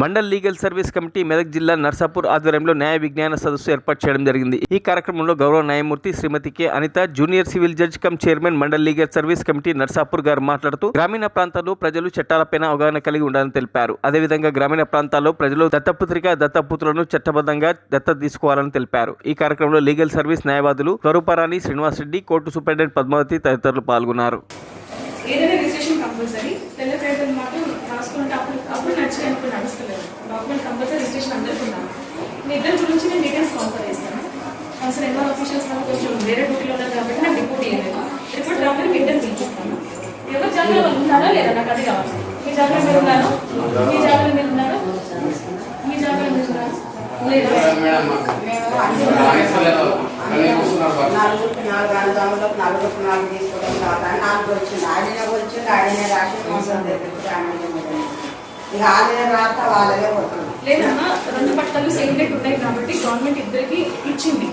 Mandal legal service committee Medak జిల్లా నర్సాపూర్ ఆధ్వర్యంలో న్యాయ విజ్ఞాన సదస్సు ఏర్పాటు చేయడం జరిగింది. ఈ కార్యక్రమంలో గౌరవ న్యాయమూర్తి Shrimati K. Anitha junior civil judge cum chairman mandal legal service committee Narsapur garu మాట్లాడుతూ గ్రామీణ ప్రాంతాల్లో ప్రజలు చట్టాలపైన అవగాహన కలిగి ఉండాలని తెలిపారు. అదేవిధంగా గ్రామీణ ప్రాంతాల్లో ప్రజలు దత్తపుత్రిక దత్తపుత్రులను చట్టబద్ధంగా దత్తత తీసుకోవాలని తెలిపారు. ఈ కార్యక్రమంలో లీగల్ సర్వీస్ న్యాయవాదులు స్వరూపారాణి శ్రీనివాస్ రెడ్డి కోర్టు సూపరింటెండెంట్ పద్మావతి తదితరులు పాల్గొన్నారు. కంపల్సరీ తెల్ల పేపర్లు మాత్రం రాసుకుంటే అప్పుడు అప్పుడు నడిచి అనుకుని నడుస్తలేదు. డాక్యుమెంట్ కంపల్సరీ రిజిస్ట్రేషన్ అందరికీ ఉన్నాను మీ ఇద్దరి గురించి నేను డీటెయిల్స్ కాన్ఫర్ చేస్తాను. అసలు ఎన్నో ఆఫీషియల్స్ నాకు కొంచెం వేరే డ్యూటీలో ఉన్నారు కాబట్టి నాకు రిపోర్ట్ ఇవ్వలేదు రిపోర్ట్ రాగానే మీ ఇద్దరు పిలిచిస్తాను ఎవరి జాగ్రత్త ఉన్నారో లేదా? నాకు అది కావాలి. మీ జాగ్రత్త మీరు ఉన్నారో? మీ జాగ్రత్త మీరు ఉన్నారో మీ జాగ్రత్త మీరు ఉన్నారా లేదా నలుగురికి నాలుగు నలుగురికి నాలుగు తీసుకోవడం కాదు నాలుగు వచ్చింది ఆడిన వచ్చింది ఆడిన రాసి మోసం దగ్గరికి ఆడిన ఇక ఆడిన రాత వాళ్ళదే పోతుంది లేదమ్మా రెండు పట్టాలు సేమ్ డేట్ ఉన్నాయి కాబట్టి గవర్నమెంట్ ఇద్దరికి ఇచ్చింది.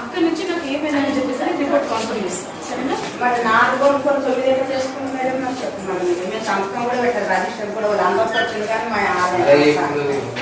అక్కడ నుంచి నాకు ఏమైనా అని చెప్పేసి రిపోర్ట్ చేస్తాను సరేనా? మరి నాలుగు కొనుక్కొని తొమ్మిది ఎక్కడ చేసుకుని మేడం నాకు చెప్తున్నాను మీరు. మేము సంతకం కూడా పెట్టారు రిజిస్టర్ కూడా వాళ్ళు అందరికి వచ్చింది కానీ మా ఆదాయం